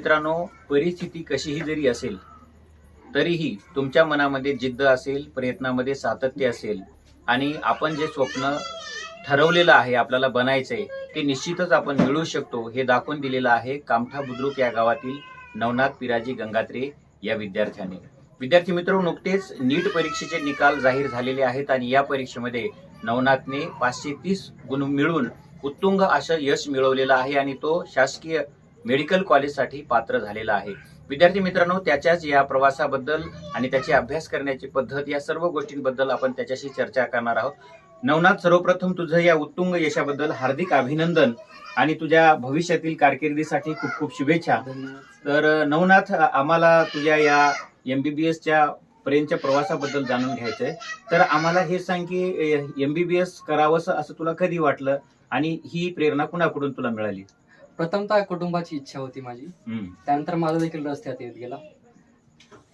मित्रांनो परिस्थिती कशीही जरी असेल तरीही तुमच्या मनामध्ये जिद्द असेल प्रयत्नामध्ये सातत्य असेल आणि आपण जे स्वप्न ठरवलेलं आहे आपल्याला बनायचंय ते निश्चितच आपण मिळवू शकतो हे दाखवून दिलेलं आहे कामठा बुद्रुक या गावातील नवनाथ पिराजी गंगात्रे या विद्यार्थ्याने. विद्यार्थी मित्र नुकतेच नीट परीक्षेचे निकाल जाहीर झालेले आहेत आणि या परीक्षेमध्ये नवनाथने पाचशे तीस गुण मिळून उत्तुंग असं यश मिळवलेलं आहे आणि तो शासकीय मेडिकल कॉलेजसाठी पात्र झालेला आहे. विद्यार्थी मित्रांनो त्याच्याच या प्रवासाबद्दल आणि त्याची अभ्यास करण्याची पद्धत या सर्व गोष्टींबद्दल आपण त्याच्याशी चर्चा करणार आहोत. नवनाथ सर्वप्रथम तुझं या उत्तुंग यशाबद्दल हार्दिक अभिनंदन आणि तुझ्या भविष्यातील कारकिर्दीसाठी खूप खूप शुभेच्छा. तर नवनाथ आम्हाला तुझ्या या एमबीबीएसच्या पर्यंतच्या प्रवासाबद्दल जाणून घ्यायचंय. तर आम्हाला हे सांग की एमबीबीएस करावंसं असं तुला कधी वाटलं आणि ही प्रेरणा कुणाकडून तुला मिळाली? प्रथमतः कुटुंबाची इच्छा होती माझी. हम्म. त्यानंतर माझा देखील रस्त्यात येत गेला.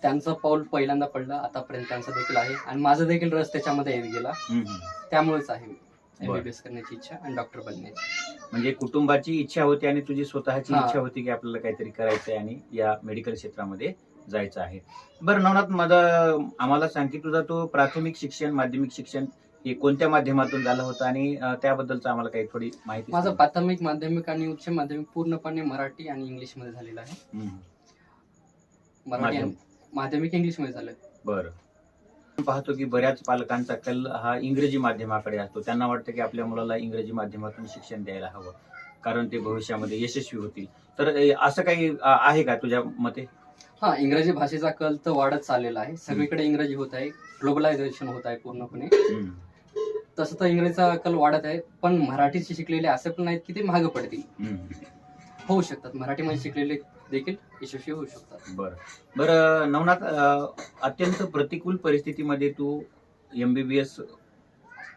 त्यांचं पाऊल पहिल्यांदा पडलं आतापर्यंत त्यांचं देखील आहे. आणि माझं देखील रस त्याच्यामध्ये येत गेला. हम्म. त्यामुळेच आहे. एमबीबीएस करण्याची इच्छा आणि डॉक्टर बनण्याची. म्हणजे कुटुंबाची इच्छा होती आणि तुझी स्वतःची हा. इच्छा होती की आपल्याला काहीतरी करायचंय आणि या मेडिकल क्षेत्रामध्ये जायचं आहे. बरं नवनाथ माझं आम्हाला सांग की तुझा तो प्राथमिक शिक्षण माध्यमिक शिक्षण हे कोणत्या माध्यमातून झालं होतं आणि त्याबद्दलचं आम्हाला काही थोडी माहिती माझं सांग. प्राथमिक माध्यमिक आणि उच्च माध्यमिक पूर्णपणे मराठी आणि इंग्लिशमध्ये झालेलं आहे. हम्म. मराठी माध्यम. आणि माध्यमिक इंग्लिशमध्ये झालं. बरं. आपण पाहतो की बऱ्याच पालकांचा कल हा इंग्रजी माध्यमाकडे असतो. त्यांना वाटतं की आपल्या मुलाला इंग्रजी माध्यमातून शिक्षण द्यायला हवं कारण ते भविष्यामध्ये यशस्वी होतील. तर असं काही अं, आहे का तुझ्या मते? हा इंग्रजी भाषेचा कल तर वाढत चाललेला आहे. सगळीकडे इंग्रजी होत आहे. ग्लोबलायझेशन होत आहे पूर्णपणे. हम्म. तसं तर इंग्रजीचा कल वाढत आहे पण मराठीचे शिकलेले असे पण नाहीत की ते महाग पडतील. होऊ शकतात. मराठीमध्ये शिकलेले देखील यशस्वी होऊ शकतात. बरं. बरं नवनाथ अत्यंत प्रतिकूल परिस्थितीमध्ये तू एमबीबीएस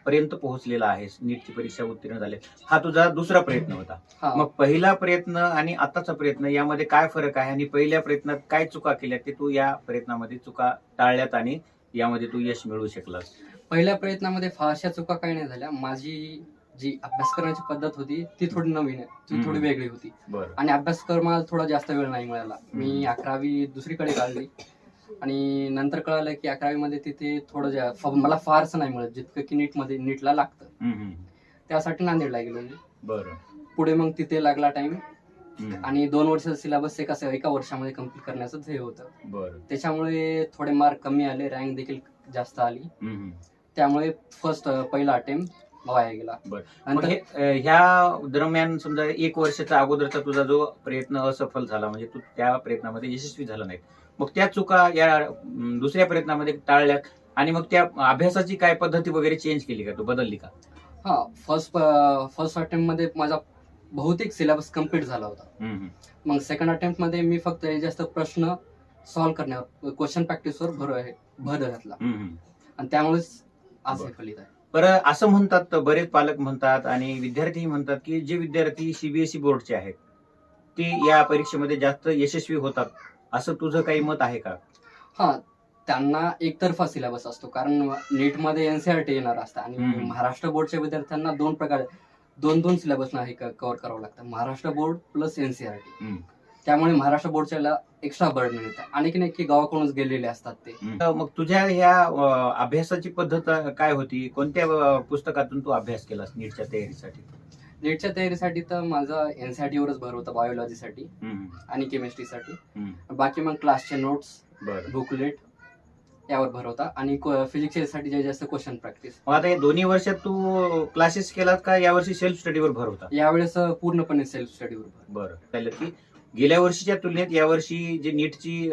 पर्यंत पोहोचलेला आहेस. नीटची परीक्षा उत्तीर्ण झाले. हा तुझा दुसरा प्रयत्न होता. मग पहिला प्रयत्न आणि आताचा प्रयत्न यामध्ये काय फरक आहे? आणि पहिल्या प्रयत्नात काय चुका केल्या ते तू या प्रयत्नामध्ये चुका टाळल्यात आणि यामध्ये तू यश मिळवू शकलास? पहिल्या प्रयत्नामध्ये फारशा चुका काही नाही झाल्या. माझी जी अभ्यास करण्याची पद्धत होती ती थोडी नवीन आहे. ती. थोडी वेगळी होती. बरं. आणि अभ्यास कर मला थोडा जास्त वेळ नाही मिळाला. मी. अकरावी दुसरीकडे काढली. आणि नंतर कळालं की अकरावीमध्ये तिथे थोडं जा- फ- मला फारसं नाही मिळत जितकं की नीटमध्ये नीटला लागतं. हम्म. त्यासाठी नांदेडला गेलो मी. बरं. पुढे मग तिथे लागला टाइम हम्म. आणि दोन वर्षाचा सिलेबस एका एका वर्षामध्ये कंप्लीट करण्याचं ध्येय होतं. बरं. त्याच्यामुळे थोडे मार्क कमी आले रँक देखील जास्त आली. हम्म. त्यामुळे फर्स्ट पहिला अटेम्प्ट वाया गेला बरं. मग नंतर हे, अं, ह्या दरम्यान समजा एक वर्षाचा अगोदरचा तुझा जो प्रयत्न असफल झाला म्हणजे तू त्या प्रयत्नामध्ये यशस्वी झाला नाही मग त्या चुका या दुसऱ्या प्रयत्नामध्ये टाळल्यात आणि मग त्या अभ्यासाची काय पद्धती वगैरे चेंज केली का तू बदलली का हा फर्स्ट फर्स्ट अटेम्प्टमध्ये माझा बहुतेक सिलेबस कंप्लीट झाला होता. मग सेकंड अटेम्प्टमध्ये मी फक्त जास्त प्रश्न सॉल्व्ह करण्यावर क्वेश्चन प्रॅक्टिसवर भर आहे भर घातला. आणि त्यामुळेच हे बरं. फलित आहे बरं असं म्हणतात बरेच पालक म्हणतात आणि विद्यार्थी म्हणतात की जे विद्यार्थी सीबीएसई बोर्डचे आहेत ते या परीक्षेमध्ये जास्त यशस्वी होतात असं तुझं काही मत आहे का हा त्यांना एकतर्फा सिलेबस असतो कारण नीटमध्ये एनसीआरटी येणार असतं आणि हम्म. महाराष्ट्र बोर्डच्या विद्यार्थ्यांना दोन प्रकारे दोन दोन सिलेबस नाही कव्हर करावं लागतं महाराष्ट्र बोर्ड प्लस एनसीआरटी हम्म. त्यामुळे महाराष्ट्र बोर्डच्या एक्स्ट्रा बर्डन येतं. आणि की नाही की गावाकडूनच गेलेले असतात ते. तर मग तुझ्या ह्या अं, अभ्यासाची पद्धत काय होती? कोणत्या पुस्तकातून तू अभ्यास केलास नीटच्या तयारीसाठी? नीटच्या तयारीसाठी तर माझा एनसीआरटी वरच भर होता बायोलॉजीसाठी आणि केमिस्ट्रीसाठी. बाकी मग क्लासचे नोट्स बुकलेट यावर भर होता. आणि फिजिक्ससाठी जे जास्त क्वेश्चन प्रॅक्टिस आता या दोन्ही वर्षात तू क्लासेस केलात का? यावर्षी सेल्फ स्टडीवर भर होता? यावेळेस पूर्णपणे सेल्फ स्टडीवर भर. बरं. की गेल्या वर्षीच्या तुलनेत यावर्षी जी नीटची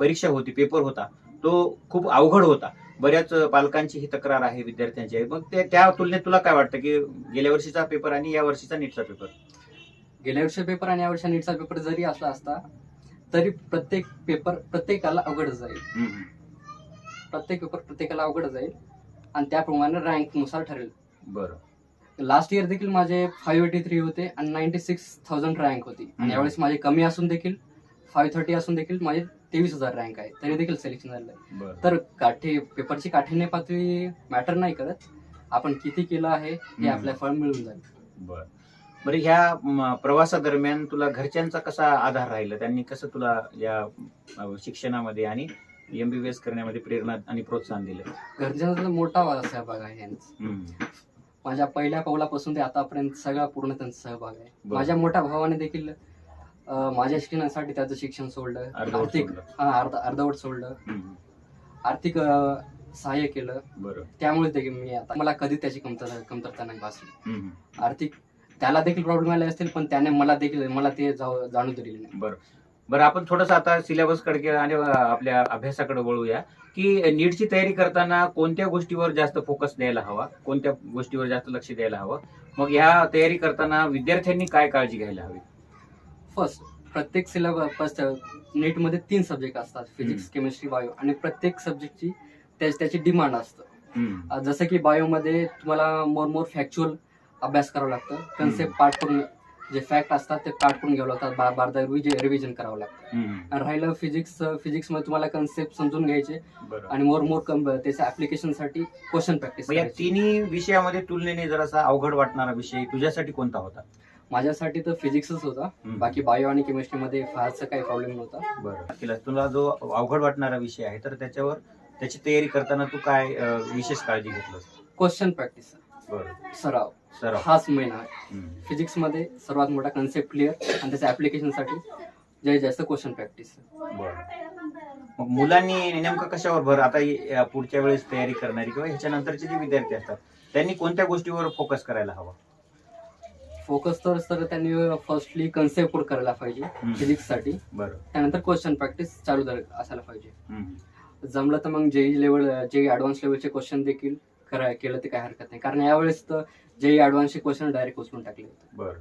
परीक्षा होती पेपर होता तो खूप अवघड होता. बऱ्याच पालकांची ही तक्रार आहे विद्यार्थ्यांची आहे. मग ते- त्या तुलनेत तुला काय वाटतं की गेल्या वर्षीचा पेपर आणि या वर्षीचा नीटचा पेपर? गेल्या वर्षी पेपर आणि यावर्षी नीटचा पेपर जरी असला असता तरी प्रत्येक पेपर प्रत्येकाला अवघड जाईल. प्रत्येक पेपर प्रत्येकाला अवघड जाईल आणि त्याप्रमाणे रँकनुसार ठरेल. बरं. लास्ट इयर देखील माझे फाईव्ह एटी थ्री होते आणि नाईन्टी सिक्स थाउजंड रँक होती. आणि यावेळेस माझे कमी असून देखील फाईव्ह थर्टी असून देखील माझे तेवीस हजार रँक आहे. तरी देखील सिलेक्शन झालं बरं. तर काठी पेपरची काठीण्य पातळी मॅटर नाही करत. आपण किती केलं आहे हे हम्म. आपल्या फळ मिळून जाईल. बर. बरं ह्या म, प्रवासादरम्यान तुला घरच्यांचा कसा आधार राहिला? त्यांनी कसं तुला या अ, शिक्षणामध्ये आणि एमबीबीएस करण्यामध्ये प्रेरणा आणि प्रोत्साहन दिलं? घरच्यांचा मोठा वा- सहभाग आहे यांचा हम्म. माझ्या पहिल्या पावलापासून ते आतापर्यंत सगळा पूर्ण त्यांचा सहभाग आहे बरं. माझ्या मोठ्या भावाने देखील अं, माझ्या शिक्षणासाठी त्याचं शिक्षण सोडलं अर्धवट आर्थिक सोडलं. हा अर्ध अर्धवट सोडलं हम्म. आर्थिक अं, सहाय्य केलं बरं त्यामुळे देखील मी आता मला कधी त्याची कमतरता कमतरता नाही भासली हम्म. आर्थिक त्याला देखील प्रॉब्लेम आले असतील पण त्याने मला देखील मला ते जाऊ- जाणू दिलेले नाही बरं बरं आपण थोडंसं आता सिलेबसकडे आणि आपल्या अभ्यासाकडे वळूया की नीटची तयारी करताना कोणत्या गोष्टीवर जास्त फोकस द्यायला हवा? कोणत्या गोष्टीवर जास्त लक्ष द्यायला हवं? मग ह्या तयारी करताना विद्यार्थ्यांनी काय काळजी घ्यायला हवी? फर्स्ट प्रत्येक सिलेबस नीटमध्ये तीन सब्जेक्ट असतात फिजिक्स केमिस्ट्री बायो आणि प्रत्येक सब्जेक्टची त्याची डिमांड असतं. जसं की बायोमध्ये तुम्हाला मोर मोर फॅक्च्युअल अभ्यास करावा लागतं. कन्सेप्ट पाठ करून जे फॅक्ट असतात ते करून घ्यावं लागतात बार बारदा रिव्हिजन करावं लागतं. आणि राहिलं फिजिक्स फिजिक्समध्ये तुम्हाला कन्सेप्ट समजून घ्यायचे. आणि मोर मोर त्याच्या ऍप्लिकेशनसाठी क्वेश्चन प्रॅक्टिस या तिन्ही विषयामध्ये तुलनेने जरासा अवघड वाटणारा विषय तुझ्यासाठी कोणता होता? माझ्यासाठी तर फिजिक्सच होता. बाकी बायो आणि केमिस्ट्रीमध्ये फारसं काही प्रॉब्लेम नव्हता. बरं. तुला जो अवघड वाटणारा विषय आहे तर त्याच्यावर त्याची तयारी करताना तू काय विशेष काळजी घेतलंस? क्वेश्चन प्रॅक्टिस बरं. सराव. सर हाच मेन आहे. फिजिक्समध्ये सर्वात मोठा कन्सेप्ट क्लिअर आणि त्याच्या ऍप्लिकेशनसाठी जास्तीत जास्त क्वेश्चन प्रॅक्टिस मग मुलांनी नेमकं कशावर भर आता पुढच्या वेळेस तयारी करणारी किंवा ह्याच्यानंतरचे जे विद्यार्थी असतात त्यांनी कोणत्या गोष्टीवर फोकस करायला हवा? फोकस तर सर त्यांनी फर्स्टली कन्सेप्ट करायला पाहिजे. फिजिक्ससाठी बरं. त्यानंतर क्वेश्चन प्रॅक्टिस चालू असायला पाहिजे. हम्म. जमलं तर मग जेई लेवल जे ऍडव्हान्स लेवलचे क्वेश्चन देखील करा केलं ते काय हरकत नाही. कारण यावेळेस तर जेई ऍडव्हान्सचे क्वेश्चन डायरेक्ट उचलून टाकले होते. बरं.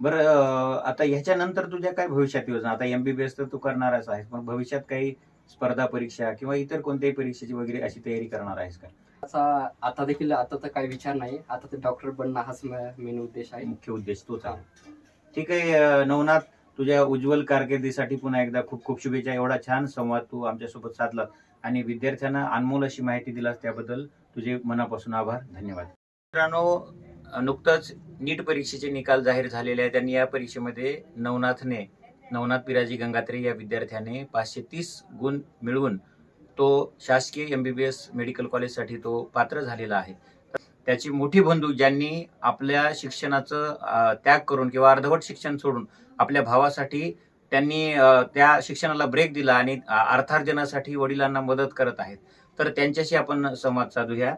बरं आता ह्याच्यानंतर तुझ्या काय भविष्यात योजना? आता एमबीबीएस तर तू करणारच आहेस पण भविष्यात काही स्पर्धा परीक्षा किंवा इतर कोणत्याही परीक्षेची वगैरे अशी तयारी करणार आहेस का? असा आता देखील आता तर काही विचार नाही. आता ते डॉक्टर बनणं हाच मेन उद्देश आहे. मुख्य उद्देश तोच आहे. ठीक आहे नवनाथ तुझ्या उज्ज्वल कारकिर्दीसाठी पुन्हा एकदा खूप खूप शुभेच्छा. एवढा छान संवाद तू आमच्यासोबत साधला आणि विद्यार्थ्यांना अनमोल अशी माहिती दिलास त्याबद्दल तुझे मनापासून आभार. धन्यवाद. मित्रांनो नुकताच नुकतंच नीट परीक्षेचे निकाल जाहीर झालेले आहेत आणि या परीक्षेमध्ये नवनाथने नवनाथ पिराजी गंगात्रे या विद्यार्थ्याने पाचशे तीस गुण मिळवून तो शासकीय M B B S medical कॉलेजसाठी तो पात्र झालेला आहे. त्याची मोठी बंधू ज्यांनी आपल्या शिक्षणाचं त्याग करून किंवा अर्धवट शिक्षण सोडून आपल्या भावासाठी त्यांनी त्या शिक्षणाला ब्रेक दिला आणि अर्थार्जनासाठी वडिलांना मदत करत आहेत. तर त्यांच्याशी आपण संवाद साधूया.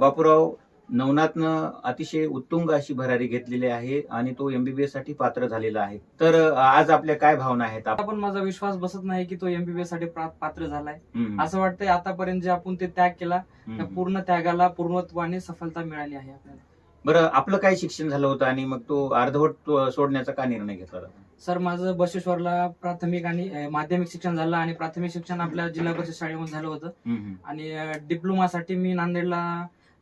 बापूराव नवनाथनं अतिशय उत्तुंग अशी भरारी घेतलेली आहे आणि तो एमबीबीएससाठी पात्र झालेला आहे. तर आज आपल्या काय भावना आहेत आता पण माझा विश्वास बसत नाही की तो एमबीबीएससाठी पात्र झालाय. असं वाटतंय आतापर्यंत जे आपण ते त्याग केला त्या. पूर्ण त्यागाला पूर्णत्वाने सफलता मिळाली आहे आपल्याला. बरं आपलं काय शिक्षण झालं होतं आणि मग तो अर्धवट सोडण्याचा का निर्णय घेतला? सर माझं बसेश्वरला प्राथमिक आणि माध्यमिक शिक्षण झालं आणि प्राथमिक शिक्षण आपल्या जिल्हा परिषद शाळेमध्ये झालं होतं. आणि डिप्लोमा साठी मी नांदेडला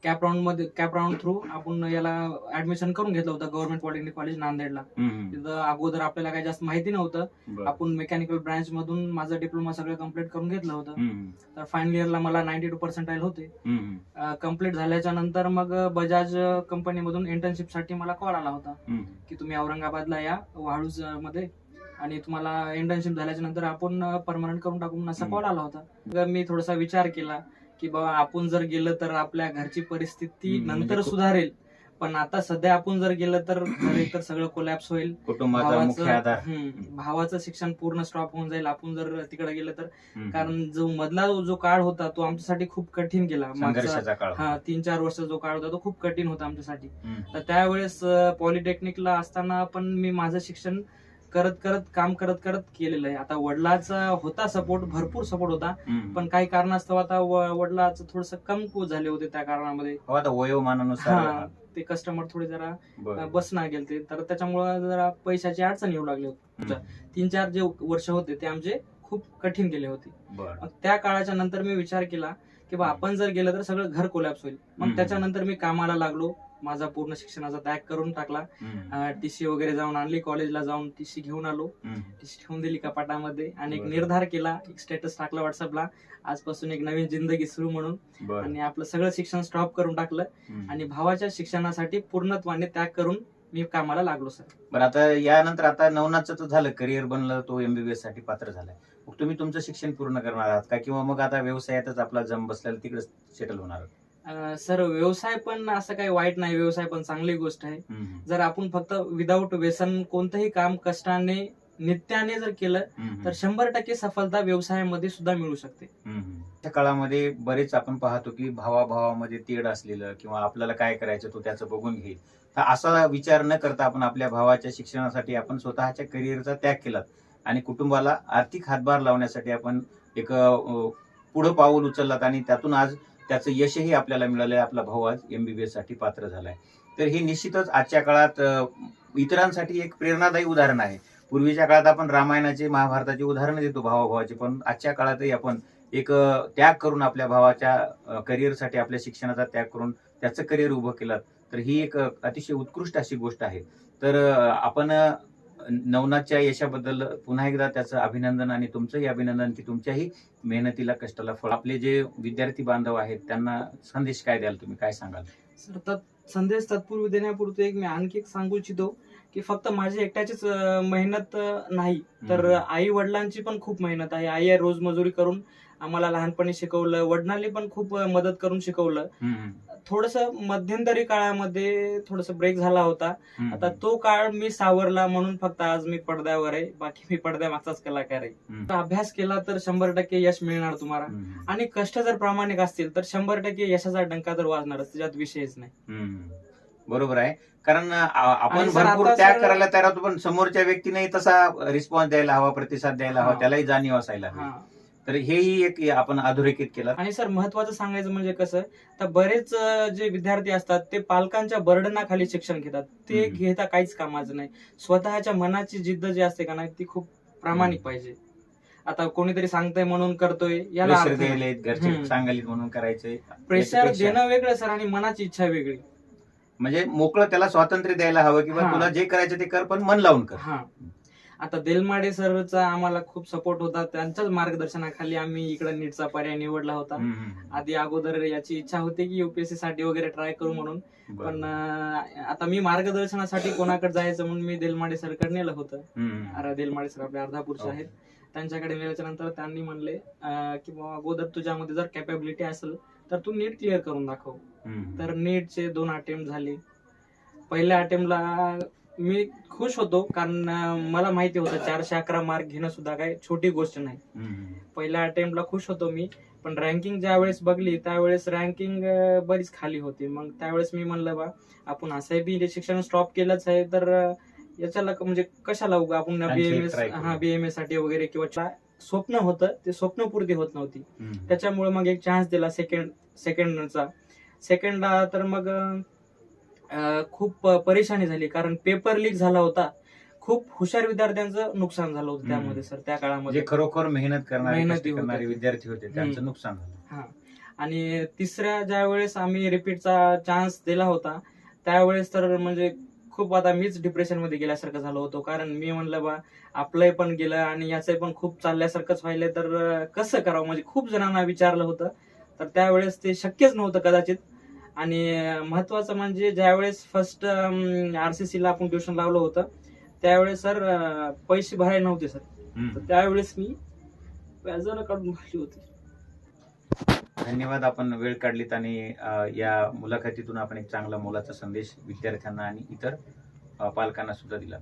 कॅप राऊंडमध्ये कॅप राऊंड थ्रू आपण याला ऍडमिशन करून घेतलं होतं गव्हर्नमेंट पॉलिटेक्निक कॉलेज नांदेडला. तिथं अगोदर आपल्याला काही जास्त माहिती नव्हतं. आपण मेकॅनिकल ब्रांच मधून माझं डिप्लोमा सगळं कंप्लीट करून घेतलं होतं. तर फायनल इयरला मला नाईन्टी टू पर्सेंटाईल होते कंप्लीट झाल्याच्यानंतर मग बजाज कंपनीमधून इंटर्नशिपसाठी मला कॉल आला होता. की तुम्ही औरंगाबादला या वाळूजमध्ये. आणि तुम्हाला इंटर्नशिप झाल्याच्यानंतर आपण परमनंट करून टाकू म्हणून असा. कॉल आला होता. मी थोडासा विचार केला. की बाबा आपण जर गेलं तर आपल्या घरची परिस्थिती हम्म, म्हणजे नंतर खूप- सुधारेल. पण आता सध्या आपण जर गेलं तर खरे तर सगळं कोलॅप्स होईल. कुटुंबाचा मुख्य आधार. हम्म, भावाचं शिक्षण पूर्ण स्टॉप होऊन जाईल. आपण जर तिकडे गेलं तर. हम्म. कारण जो मधला जो काळ होता तो आमच्यासाठी खूप कठीण गेला. मागचा संघर्षाचा काळ हा तीन चार वर्ष जो काळ होता तो खूप कठीण होता आमच्यासाठी. हम्म. तर त्यावेळेस पॉलिटेक्निकला असताना पण मी माझं शिक्षण करत करत काम करत करत केलेलं आहे. आता वडिलाचा होता सपोर्ट भरपूर सपोर्ट होता. पण काही कारणास्तव आता वडिलाचं थोडस कमकुवत झाले होते त्या कारणामध्ये. हो, आता वयोमानानुसार ते कस्टमर थोडे जरा. बसना गेलते तर त्याच्यामुळे जरा पैशाची अडचण येऊ लागली होती. तीन चार जे वर्ष होते ते आमचे खूप कठीण गेले होते. त्या काळाच्या नंतर मी विचार केला की बा आपण जर गेलं तर सगळं घर कोलॅप्स होईल. मग त्याच्यानंतर मी कामाला लागलो. माझा पूर्ण शिक्षणाचा त्याग करून टाकला. टीसी वगैरे जाऊन आणली कॉलेजला जाऊन टीसी घेऊन आलो. टीसी ठेवून दिली कपाटामध्ये आणि एक. निर्धार केला एक स्टेटस टाकला व्हॉट्सअपला आजपासून एक नवीन जिंदगी सुरू म्हणून. आणि आपलं सगळं शिक्षण स्टॉप करून टाकलं. आणि भावाच्या शिक्षणासाठी पूर्णत्वाने त्याग करून मी कामाला लागलो सर बरं आता यानंतर आता नवनाथचं तर झालं करिअर बनलं तो एमबीबीएससाठी पात्र झालाय मग तुम्ही तुमचं शिक्षण पूर्ण करणार आहात का किंवा मग आता व्यवसायातच आपला जम बसलेला तिकडे सेटल होणार सर व्यवसाय पण असं काही वाईट नाही. व्यवसाय पण चांगली गोष्ट आहे. जर आपण फक्त विदाऊट व्यसन कोणतंही काम कष्टाने नित्याने जर केलं तर शंभर टक्के सफलता व्यवसायामध्ये सुद्धा मिळू शकते. त्या काळामध्ये बरेच आपण पाहतो की भावाभावामध्ये तेढ असलेलं किंवा आपल्याला काय करायचं तो त्याचं बघून घेईल. तर असा विचार न करता आपण आपल्या भावाच्या शिक्षणासाठी आपण स्वतःच्या करिअरचा त्याग केला आणि कुटुंबाला आर्थिक हातभार लावण्यासाठी आपण एक पुढं पाऊल उचललात आणि त्यातून आज त्याचं यशही आपल्याला मिळालंय. आपला भाऊ आज एमबीबीएससाठी पात्र झालाय. तर हे निश्चितच आजच्या काळात इतरांसाठी एक प्रेरणादायी उदाहरण आहे. पूर्वीच्या काळात आपण रामायणाचे महाभारताचे उदाहरण देतो भावाभावाचे पण आजच्या काळातही आपण एक त्याग करून आपल्या भावाच्या करिअरसाठी आपल्या शिक्षणाचा त्याग करून त्याचं करिअर उभं केलं. तर ही एक अतिशय उत्कृष्ट अशी गोष्ट आहे. तर आपण नवनाथच्या यशाबद्दल पुन्हा एकदा त्याचं अभिनंदन आणि तुमचंही अभिनंदन की तुमच्याही मेहनतीला कष्टाला फळ. आपले जे विद्यार्थी बांधव आहेत त्यांना संदेश काय द्याल तुम्ही? काय सांगाल? सर तत् संदेश तत्पूर्वी देण्यापुरते एक मी आणखी एक सांगू इच्छितो की फक्त माझी एकट्याचीच मेहनत नाही. तर. आई वडिलांची पण खूप मेहनत आहे. आई रोज मजुरी करून आम्हाला लहानपणी शिकवलं वडिलांनी पण खूप मदत करून शिकवलं. थोडस मध्यंतरी काळामध्ये थोडस ब्रेक झाला होता. आता तो काळ मी सावरला म्हणून फक्त आज मी पडद्यावर आहे. बाकी मी पडद्यामागचाच कलाकार आहे. अभ्यास केला तर शंभर टक्के यश मिळणार तुम्हाला. आणि कष्ट जर प्रामाणिक असतील तर शंभर टक्के यशाचा डंका तर वाजणारच त्याच्यात विषयच नाही. बरोबर आहे. कारण आपण भरपूर त्याग करायला तयार होतो पण समोरच्या व्यक्तीने तसा रिस्पॉन्स द्यायला हवा प्रतिसाद द्यायला हवा. त्यालाही जाणीव असायला हवी. तर हेही एक आपण अधोरेखित केलं आणि सर महत्वाचं सांगायचं म्हणजे कसं तर बरेच जे विद्यार्थी असतात ते पालकांच्या बर्डनाखाली शिक्षण घेतात ते. घेता काहीच कामाचं नाही स्वतःच्या मनाची जिद्द जी असते का नाही ती खूप प्रामाणिक. पाहिजे आता कोणीतरी सांगतंय म्हणून करतोय याला प्रेशर अर्थ नाही. द्यायलेत घरचे हम्म. सांगालीत म्हणून करायचे प्रेशर याच्यापेक्षा- देणं वेगळं सर आणि मनाची इच्छा वेगळी म्हणजे मोकळं त्याला स्वातंत्र्य द्यायला हवं किंवा हा. तुला जे करायचं ते कर पण मन लावून कर हा आता देलमाडे सरचा आम्हाला खूप सपोर्ट होता त्यांच्याच मार्गदर्शनाखाली आम्ही इकडे नीटचा पर्याय निवडला होता. आधी अगोदर याची इच्छा होती की युपीएससी साठी वगैरे ट्राय करू म्हणून. पण आता मी मार्गदर्शनासाठी कोणाकडे जायचं म्हणून मी देलमाडे सरकडे नेलं होतं. अरे देलमाडे सर आपले अर्धापूरचे हो. आहेत त्यांच्याकडे नेल्याच्या नंतर त्यांनी म्हणले की बाबा अगोदर तुझ्यामध्ये जर कॅपॅबिलिटी असेल तर तू नीट क्लिअर करून दाखव. तर नीटचे दोन अटेम्प्ट झाले पहिल्या अटेम्प्टला मी खुश होतो कारण अं, मला माहिती होतं चारशे अकरा मार्क घेणं सुद्धा काही छोटी गोष्ट नाही हम्म. पहिल्या अटेम्प्टला खुश होतो मी पण रँकिंग ज्या वेळेस बघली त्यावेळेस रँकिंग बरीच खाली होती मग त्यावेळेस मी म्हणलं बा आपण असंही बी शिक्षण स्टॉप केलंच आहे तर अं, याच्याला क- म्हणजे कशाला उगा आपण आणखी एक बीएमएस try करू. हा बीएमएससाठी वगैरे किंवा चा- स्वप्न होतं ते स्वप्न पूर्ती होत नव्हती हम्म. त्याच्यामुळे मग एक चान्स दिला सेकंड सेकंडचा सेकंडला तर मग अं, खूप परेशानी झाली. कारण पेपर लीक झाला होता. खूप हुशार विद्यार्थ्यांचं नुकसान झालं होतं. त्यामध्ये सर त्या काळामध्ये. खरोखर मेहनत करणारे. विद्यार्थी होते त्यांचं. नुकसान झालं. हा. आणि तिसऱ्या ज्या वेळेस आम्ही रिपीटचा चान्स दिला होता त्यावेळेस तर म्हणजे खूप आता मीच डिप्रेशनमध्ये गेल्यासारखं झालो होतो. कारण मी म्हणलं बा आपलंही पण गेलं आणि याचंही पण खूप चालल्यासारखंच व्हायलंय. तर कसं करावं? म्हणजे खूप जणांना विचारलं होतं. तर त्यावेळेस ते शक्यच नव्हतं कदाचित. आणि महत्वाचं म्हणजे ज्यावेळेस फर्स्ट आरसीसी ला आपण ट्युशन लावलं होतं त्यावेळेस सर पैसे भरायला नव्हते सर. तर त्यावेळेस मी व्याजानं काढून भरली होती. धन्यवाद आपण वेळ काढलीत आणि या मुलाखतीतून आपण एक चांगला मोलाचा संदेश विद्यार्थ्यांना आणि इतर पालकांना सुद्धा दिला.